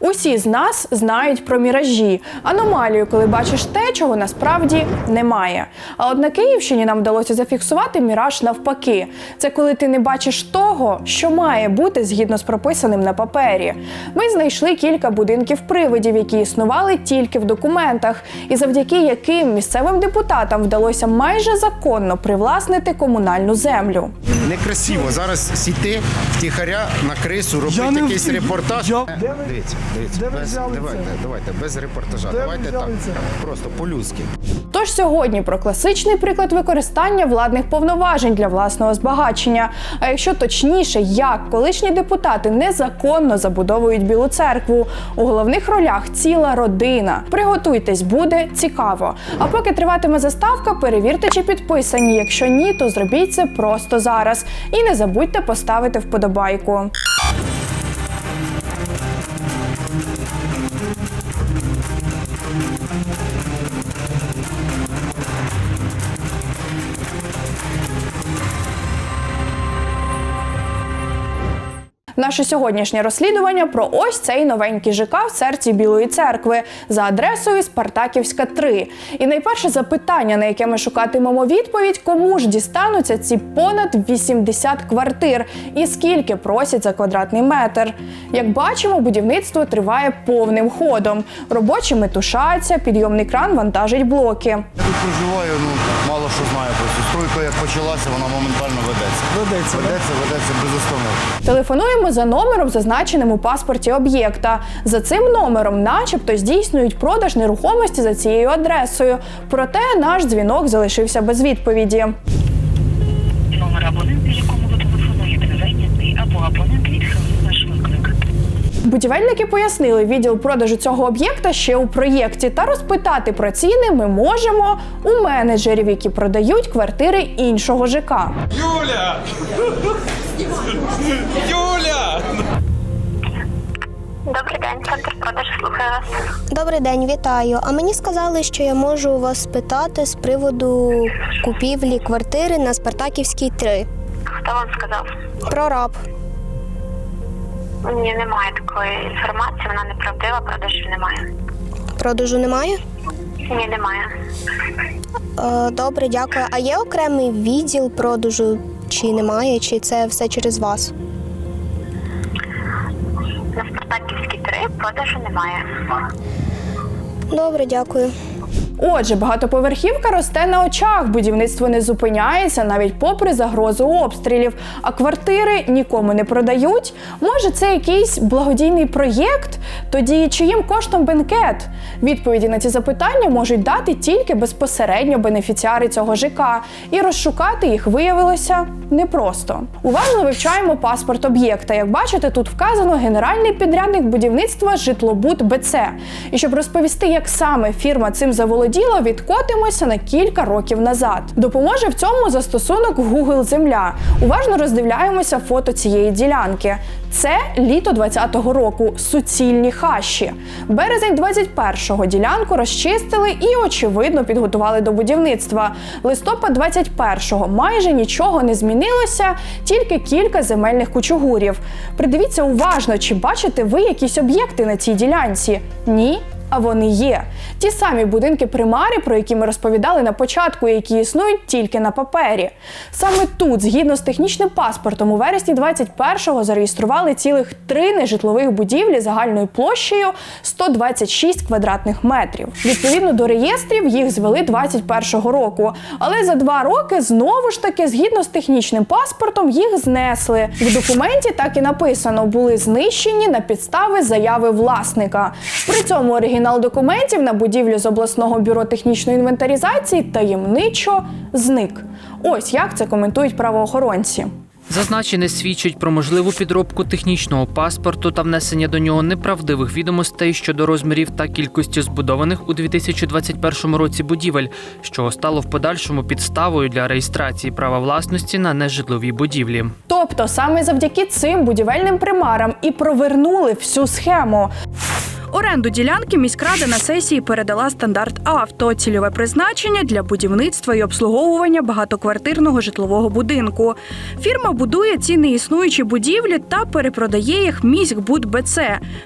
Усі з нас знають про міражі, аномалію, коли бачиш те, чого насправді немає. А от на Київщині нам вдалося зафіксувати міраж навпаки. Це коли ти не бачиш того, що має бути згідно з прописаним на папері. Ми знайшли кілька будинків привидів, які існували тільки в документах, і завдяки яким місцевим депутатам вдалося майже законно привласнити комунальну землю. Некрасиво зараз сіти втіхаря на крису, робити якийсь репортаж. Я- Дивіться, дивіться, Де ви без, взяли давайте, це? давайте, без репортажа. Де ви давайте взяли так. це? Просто по-людськи. Тож сьогодні про класичний приклад використання владних повноважень для власного збагачення. А якщо точніше, як колишні депутати незаконно забудовують білу церкву. У головних ролях ціла родина. Приготуйтесь, буде цікаво. А поки триватиме заставка, перевірте, чи підписані. Якщо ні, то зробіть це просто зараз. І не забудьте поставити вподобайку. Thank you. Наше сьогоднішнє розслідування про ось цей новенький ЖК в серці Білої церкви за адресою Спартаківська 3. І найперше запитання, на яке ми шукатимемо відповідь, кому ж дістануться ці понад 80 квартир і скільки просять за квадратний метр. Як бачимо, будівництво триває повним ходом. Робочі метушаться, підйомний кран вантажить блоки. Я тут проживаю, ну мало що знаю. Просто стройка як почалася, вона моментально ведеться. Ведеться. Ведеться, ведеться без остановки. Телефонуємо за номером, зазначеним у паспорті об'єкта. За цим номером, начебто, здійснюють продаж нерухомості за цією адресою. Проте наш дзвінок залишився без відповіді. Номер абонента, якому ви телефонуєте, зайнятий або абонент відхилив ваш виклик. Будівельники пояснили відділ продажу цього об'єкта ще у проєкті. Та розпитати про ціни ми можемо у менеджерів, які продають квартири іншого ЖК. Юля! Юля! Добрий день, центр продажу слухаю вас. Добрий день, вітаю. А мені сказали, що я можу у вас спитати з приводу купівлі квартири на Спартаківській 3. Хто вам сказав? Прораб. Ні, немає такої інформації, вона неправдива, продажів немає. Продажу немає? Ні, немає. Е, добре, дякую. А є окремий відділ продажу чи немає, чи це все через вас? На Спартаківській 3 продажу немає. Добре, дякую. Отже, багатоповерхівка росте на очах, будівництво не зупиняється навіть попри загрозу обстрілів, а квартири нікому не продають. Може, це якийсь благодійний проєкт? Тоді чиїм коштом бенкет? Відповіді на ці запитання можуть дати тільки безпосередньо бенефіціари цього ЖК, і розшукати їх виявилося непросто. Уважно вивчаємо паспорт об'єкта. Як бачите, тут вказано генеральний підрядник будівництва житлобуд БЦ. І щоб розповісти, як саме фірма цим заволоділа, відкотимося на кілька років назад. Допоможе в цьому застосунок Google Земля. Уважно роздивляємося фото цієї ділянки. Це літо 20-го року, суцільні хащі. Березень 21-го ділянку розчистили і, очевидно, підготували до будівництва. Листопад 21-го майже нічого не змінилося, тільки кілька земельних кучугурів. Придивіться уважно, чи бачите ви якісь об'єкти на цій ділянці? Ні. А вони є. Ті самі будинки примари, про які ми розповідали на початку, які існують тільки на папері. Саме тут, згідно з технічним паспортом, у вересні 21-го зареєстрували цілих три нежитлових будівлі загальною площею 126 квадратних метрів. Відповідно до реєстрів їх звели 21-го року. Але за два роки знову ж таки, згідно з технічним паспортом, їх знесли. В документі так і написано: були знищені на підстави заяви власника. При цьому оригінал документів на будівлю з обласного бюро технічної інвентаризації таємничо зник. Ось як це коментують правоохоронці. Зазначене свідчить про можливу підробку технічного паспорту та внесення до нього неправдивих відомостей щодо розмірів та кількості збудованих у 2021 році будівель, що стало в подальшому підставою для реєстрації права власності на нежитлові будівлі. Тобто саме завдяки цим будівельним примарам і провернули всю схему. Оренду ділянки міськрада на сесії передала стандарт авто, цільове призначення для будівництва і обслуговування багатоквартирного житлового будинку. Фірма будує ці неіснуючі будівлі та перепродає їх міськбудбц.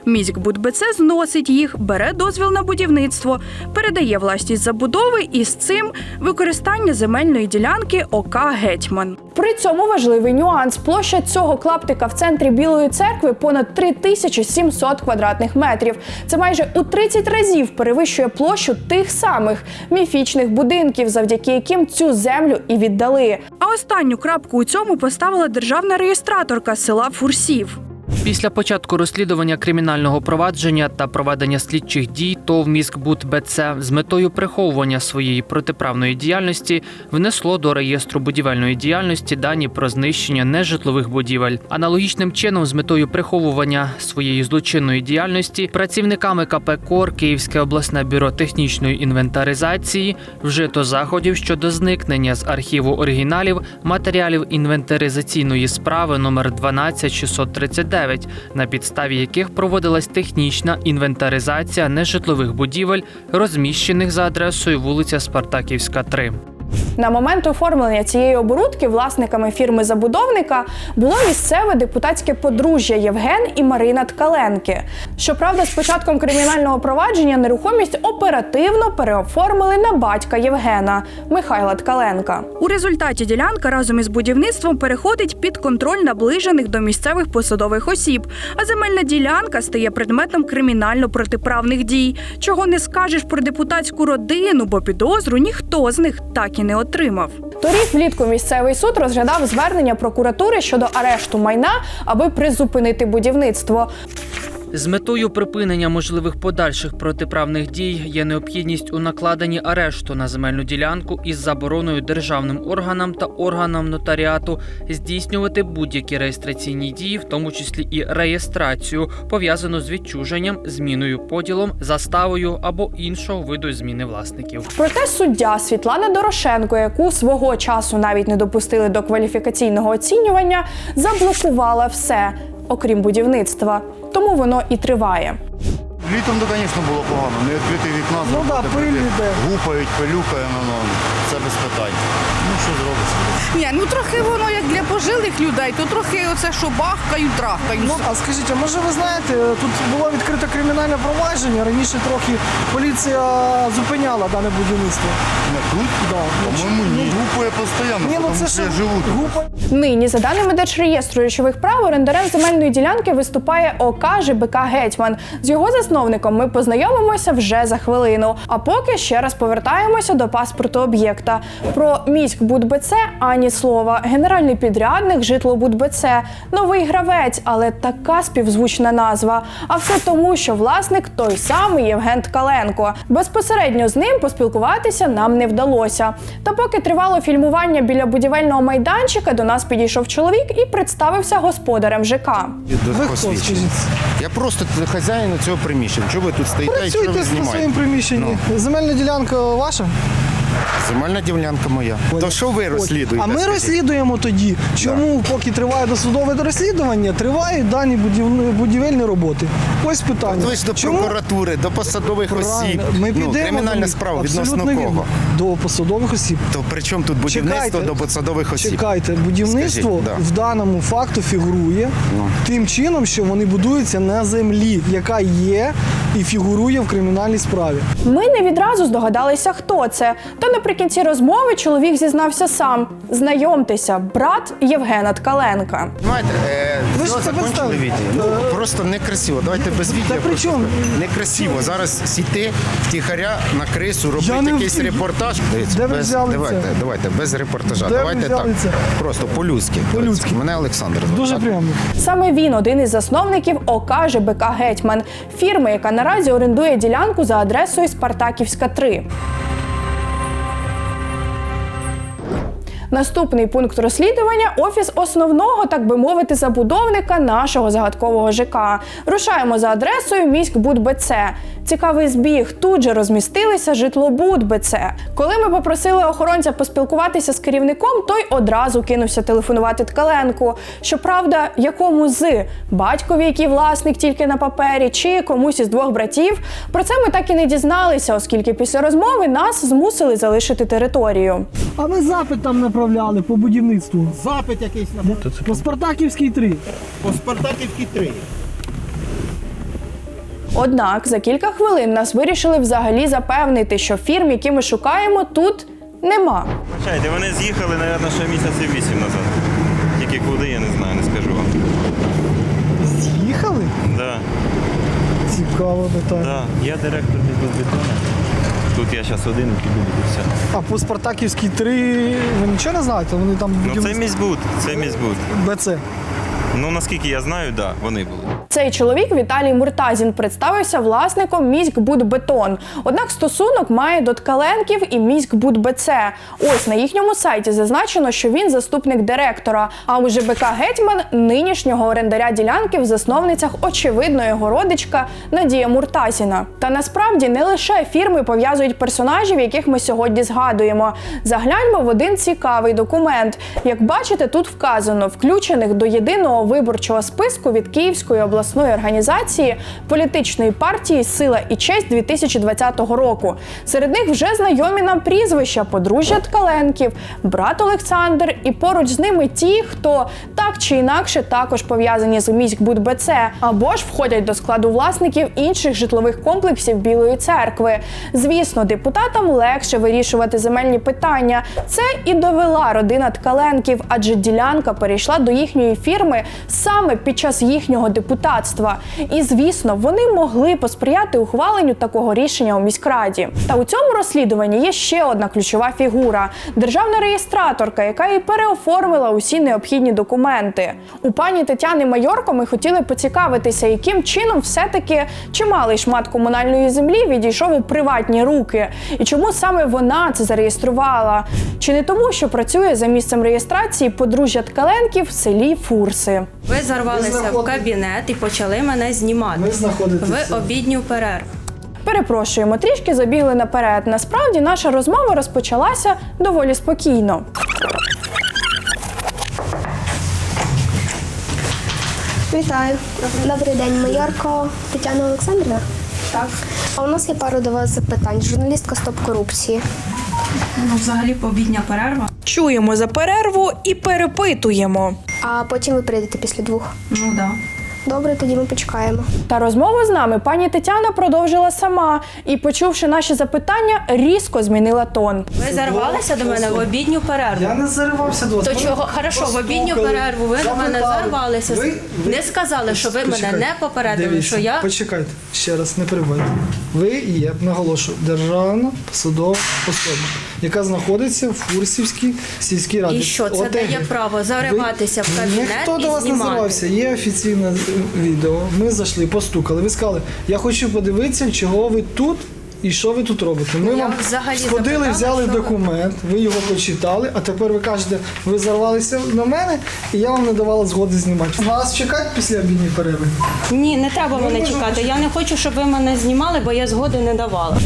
Міськбудбц зносить їх, бере дозвіл на будівництво, передає власність забудови і з цим використання земельної ділянки ОК Гетьман. При цьому важливий нюанс. Площа цього клаптика в центрі Білої церкви понад 3700 квадратних метрів. Це майже у 30 разів перевищує площу тих самих міфічних будинків, завдяки яким цю землю і віддали. А останню крапку у цьому поставила державна реєстраторка села Фурсів. Після початку розслідування кримінального провадження та проведення слідчих дій ТОВ «Міськбуд БЦ» з метою приховування своєї протиправної діяльності внесло до реєстру будівельної діяльності дані про знищення нежитлових будівель. Аналогічним чином, з метою приховування своєї злочинної діяльності, працівниками КП «Кор» Київське обласне бюро технічної інвентаризації вжито заходів щодо зникнення з архіву оригіналів матеріалів інвентаризаційної справи номер 12639, на підставі яких проводилась технічна інвентаризація нежитлових будівель, розміщених за адресою вулиця Спартаківська, 3. На момент оформлення цієї оборудки власниками фірми забудовника було місцеве депутатське подружжя Євген і Марина Ткаленки. Щоправда, з початком кримінального провадження нерухомість оперативно переоформили на батька Євгена Михайла Ткаленка. У результаті ділянка разом із будівництвом переходить під контроль наближених до місцевих посадових осіб, а земельна ділянка стає предметом кримінально-протиправних дій. Чого не скажеш про депутатську родину, бо підозру ніхто з них так і не отримав. Торік влітку місцевий суд розглядав звернення прокуратури щодо арешту майна, аби призупинити будівництво. З метою припинення можливих подальших протиправних дій є необхідність у накладенні арешту на земельну ділянку із забороною державним органам та органам нотаріату здійснювати будь-які реєстраційні дії, в тому числі і реєстрацію, пов'язану з відчуженням, зміною поділом, заставою або іншого виду зміни власників. Проте суддя Світлана Дорошенко, яку свого часу навіть не допустили до кваліфікаційного оцінювання, заблокувала все, окрім будівництва. Тому воно і триває. Літом, то, звісно, було погано. Не відкрити вікна, Ну да, зробити пиль прийти. іде. Гупають, пилюкає, ну, ну, це без питань. Ну, що зробиш? Ні, ну трохи воно як для пожилих людей, то трохи оце, що бахкають, трахкають. Ну, а скажіть, а може ви знаєте, тут було відкрито кримінальне провадження, раніше трохи поліція зупиняла дане будівництво. Не тут? Да, По-моєму, ні. Гупає постійно, Ні, ну тому це що що я живу тут. група Нині, за даними Держреєстру речових прав, орендарем земельної ділянки виступає ОК ЖБК Гетьман. З його засновником ми познайомимося вже за хвилину. А поки ще раз повертаємося до паспорту об'єкта. Про міськбудбц ані слова. Генеральний підрядник житлобудбц. Новий гравець, але така співзвучна назва. А все тому, що власник той самий Євген Ткаленко. Безпосередньо з ним поспілкуватися нам не вдалося. Та поки тривало фільмування біля будівельного майданчика, до нас підійшов чоловік і представився господарем ЖК. Ви хто, скажіть? Я просто хазяїн цього приміщення. Чого ви тут стоїте і що ви Працюйте на своїм знімаєте? приміщенні. Земельна ділянка ваша? Земельна ділянка моя. То що ви розслідуєте? А ми скажіть? розслідуємо тоді, чому, поки триває досудове розслідування, тривають дані будівельні роботи. Ось питання. Ви ж до Чому? прокуратури, до посадових осіб. Правильно. Ми ну, підемо до кримінальна них. справа відносно Абсолютно вірно. кого? До посадових осіб. То при чому тут будівництво Чекайте. до посадових осіб? Чекайте, будівництво Скажіть, да. в даному факту фігурує Ну. тим чином, що вони будуються на землі, яка є і фігурує в кримінальній справі. Ми не відразу здогадалися, хто це. Та наприкінці розмови чоловік зізнався сам. Знайомтеся, брат Євгена Ткаленка. Знаєте, е, Ви все ж це закончили відео. Ну, просто некрасиво. Давайте без відео. при чому? Некрасиво. Зараз сіти втіхаря на крису, Я робити не якийсь втіх. репортаж. Дивіться, Де ви без, взяли давайте, це? давайте, без репортажа. Де ви давайте взяли так. це? Просто по-людськи. По-людськи. Мене Олександр. звати. Дуже Так? приємно. Саме він один із засновників ОК ЖБК Гетьман, фірми, яка наразі орендує ділянку за адресою Спартаківська 3. Наступний пункт розслідування офіс основного, так би мовити, забудовника нашого загадкового ЖК. Рушаємо за адресою міськбудбц. Цікавий збіг. Тут же розмістилися житлобуд БЦ. Коли ми попросили охоронця поспілкуватися з керівником, той одразу кинувся телефонувати Ткаленку. Щоправда, якому з батькові, який власник тільки на папері, чи комусь із двох братів. Про це ми так і не дізналися, оскільки після розмови нас змусили залишити територію. А ви запит там направляли по будівництву. Запит якийсь на По Спартаківській 3. по Спартаківській 3. Однак за кілька хвилин нас вирішили взагалі запевнити, що фірм, які ми шукаємо, тут нема. Чайте, вони з'їхали, мабуть, ще місяців вісім назад. Тільки куди, я не знаю, не скажу вам. З'їхали? Да, Цікаво питання. да. Я директор міськбетона. Тут я зараз один і піду і все. А по Спартаківській 3 ви нічого не знаєте? Вони там Ну це міськбуд, це міськбуд. БЦ. Ну наскільки я знаю, так, да, вони були. Цей чоловік Віталій Муртазін представився власником міськбудбетон. Однак стосунок має до Ткаленків і міськбудбц. Ось на їхньому сайті зазначено, що він заступник директора. А у ЖБК Гетьман нинішнього орендаря ділянки в засновницях очевидно його родичка Надія Муртазіна. Та насправді не лише фірми пов'язують персонажів, яких ми сьогодні згадуємо. Загляньмо в один цікавий документ. Як бачите, тут вказано включених до єдиного виборчого списку від Київської обласної організації політичної партії Сила і честь 2020 року. Серед них вже знайомі нам прізвища подружжя Ткаленків, брат Олександр, і поруч з ними ті, хто так чи інакше також пов'язані з міськбудбц, або ж входять до складу власників інших житлових комплексів Білої церкви. Звісно, депутатам легше вирішувати земельні питання. Це і довела родина Ткаленків, адже ділянка перейшла до їхньої фірми саме під час їхнього депутатства. І звісно, вони могли посприяти ухваленню такого рішення у міськраді. Та у цьому розслідуванні є ще одна ключова фігура державна реєстраторка, яка і переоформила усі необхідні документи. У пані Тетяни Майорко ми хотіли поцікавитися, яким чином все-таки чималий шмат комунальної землі відійшов у приватні руки, і чому саме вона це зареєструвала? Чи не тому, що працює за місцем реєстрації подружжя Ткаленків в селі Фурси? Ви зарвалися в кабінет і почали мене знімати Ви знаходитеся. в обідню перерву. Перепрошуємо, трішки забігли наперед. Насправді наша розмова розпочалася доволі спокійно. Вітаю. Добрий день, майорко Тетяна Олександрівна. Так. А у нас є пару до вас запитань. Журналістка Стоп корупції. Ну, взагалі, обідня перерва. Чуємо за перерву і перепитуємо. А потім ви прийдете після двох. Ну так. Да. Добре, тоді ми почекаємо. Та розмову з нами пані Тетяна продовжила сама і, почувши наші запитання, різко змінила тон. Ви зарвалися до мене в обідню перерву. Я не заривався до вас. То Мене чого хорошо, в обідню перерву ви до мене зарвалися. Ви- ви- Не сказали, що ви мене не попередили, Дивіться, що я Почекайте, ще раз, не перебивайте. Ви є, наголошую, державна посадова особа, яка знаходиться в Фурсівській сільській раді. І що, це ОТГ. дає право зариватися в Ви- кабінет Ніхто і до вас не знімати? заривався. Є офіційне відео. Ми зайшли, постукали. Ви сказали, я хочу подивитися, чого ви тут. І що ви тут робите? Ми Я вам взагалі сходили, запитала, взяли документ, ви його почитали, а тепер ви кажете, ви зарвалися на мене, і я вам не давала згоди знімати. Вас чекати після обідньої перерви? Ні, не треба мене можна чекати. Я не хочу, щоб ви мене знімали, бо я згоди не давала.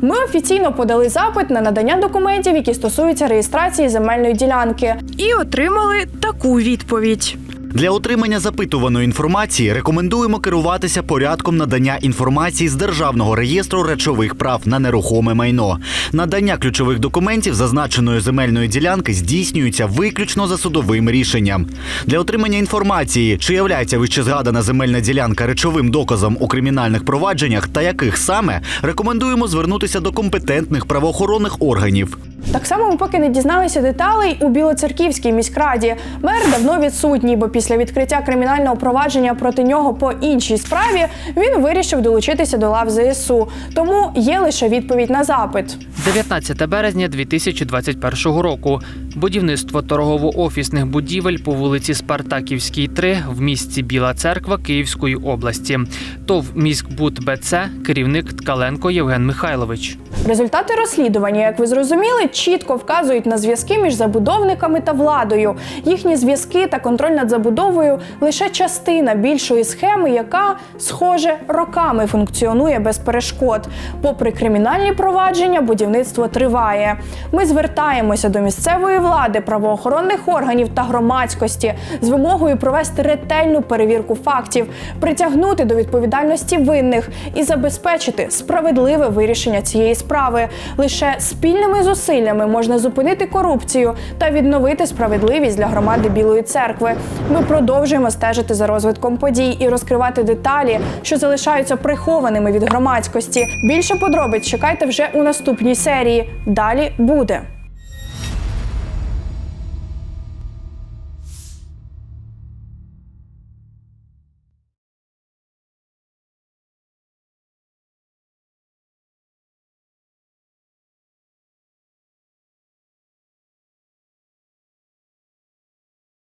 Ми офіційно подали запит на надання документів, які стосуються реєстрації земельної ділянки, і отримали таку відповідь. Для отримання запитуваної інформації рекомендуємо керуватися порядком надання інформації з Державного реєстру речових прав на нерухоме майно. Надання ключових документів зазначеної земельної ділянки здійснюється виключно за судовим рішенням. Для отримання інформації, чи являється вищезгадана земельна ділянка речовим доказом у кримінальних провадженнях та яких саме, рекомендуємо звернутися до компетентних правоохоронних органів. Так само ми поки не дізналися деталей у Білоцерківській міськраді. Мер давно відсутній, бо після відкриття кримінального провадження проти нього по іншій справі він вирішив долучитися до лав ЗСУ. Тому є лише відповідь на запит. 19 березня 2021 року. Будівництво торгово-офісних будівель по вулиці Спартаківській, 3 в місті Біла Церква Київської області. ТОВ міськбуд БЦ керівник Ткаленко Євген Михайлович. Результати розслідування, як ви зрозуміли, чітко вказують на зв'язки між забудовниками та владою. Їхні зв'язки та контроль над забудовою лише частина більшої схеми, яка, схоже, роками функціонує без перешкод. Попри кримінальні провадження, будівництво триває. Ми звертаємося до місцевої влади, правоохоронних органів та громадськості з вимогою провести ретельну перевірку фактів, притягнути до відповідальності винних і забезпечити справедливе вирішення цієї справи. Лише спільними зусиллями можна зупинити корупцію та відновити справедливість для громади Білої церкви. Ми продовжуємо стежити за розвитком подій і розкривати деталі, що залишаються прихованими від громадськості. Більше подробиць чекайте вже у наступній серії. Далі буде.